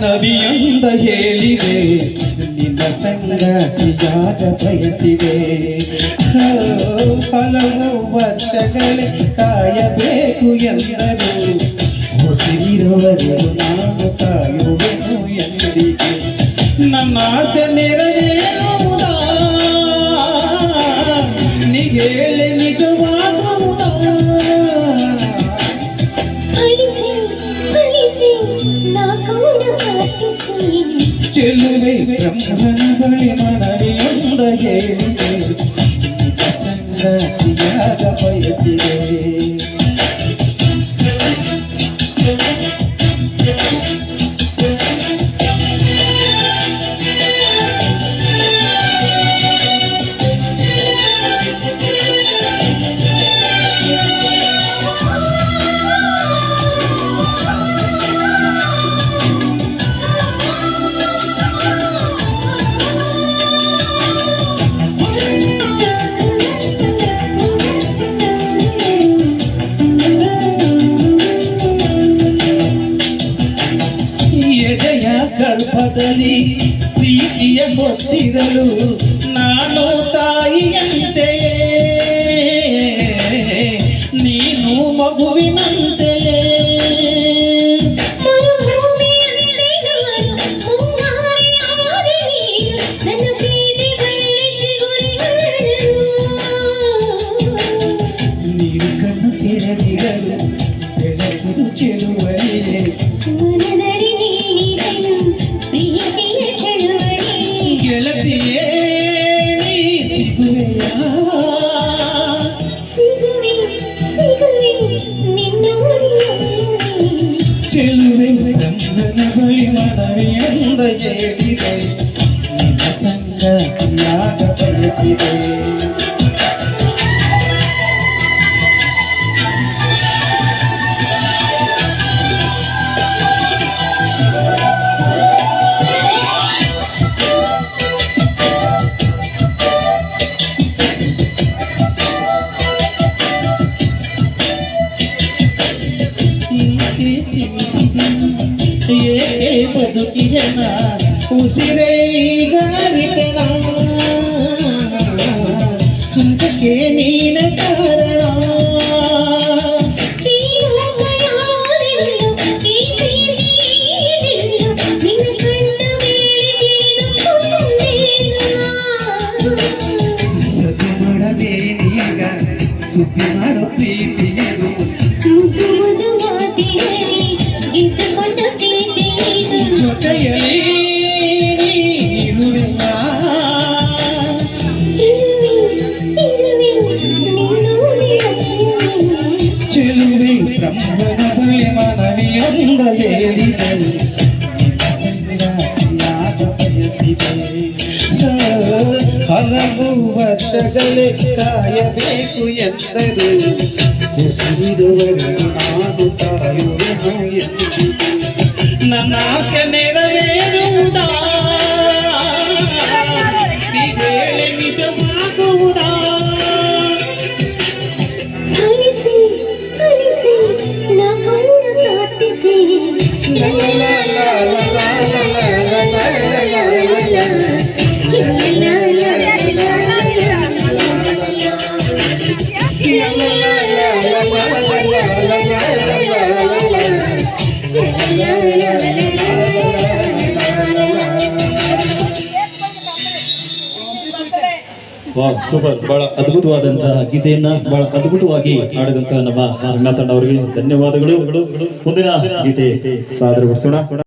ನವಿಯೊಂದ ಹೇಳಿದೆ. ನಿನ್ನ ಸಂಗತಿ ಜಾಗ ಬಯಸಿದೆ. ಹಲವು ವರ್ಷಗಳೇ ಕಾಯಬೇಕು ಎಂದರು. ಹೊಸಿರುವರು ನಾನು ಕಾಯುವೆನು ಎಂದಿಗೆ. ನನ್ನ ಆಸೆ ನೆರವೇರುವುದ? ನಿಗೆ ಚೆಲುವೆ ಬ್ರಹ್ಮನವಳಿ ಮನವಿಯೊಂದ ಹೇಳಿ ಬಯಸಿದೆ ಕಾಲದಲ್ಲಿ ಪ್ರೀತಿಯ ಗೊತ್ತಿರಲು மனவியந்தையை சங்க தியாக பயிற்சிதே ఏ బతుకి జన ఉసిరే గారితనా ಅದಕ್ಕೆ ನೀನ ಕಾರಣ ಸುದ್ದಿ ಮಾಡೋ ಪ್ರೀತಿ ಹಲವು ವರ್ಷಗಳೇ ಕಾಯಬೇಕು ಎಂದರು ಉಸಿರಿರುವರೆಗೂ ಸೂಪರ್ ಬಹಳ ಅದ್ಭುತವಾದಂತಹ ಗೀತೆಯನ್ನ ಬಹಳ ಅದ್ಭುತವಾಗಿ ಆಡಿದಂತಹ ನಮ್ಮ ರಂಗನಾಥಣ್ಣ ಅವರಿಗೆ ಧನ್ಯವಾದಗಳು. ಮುಂದಿನ ಗೀತೆ ಸಾದರಗೊಳಿಸೋಣ.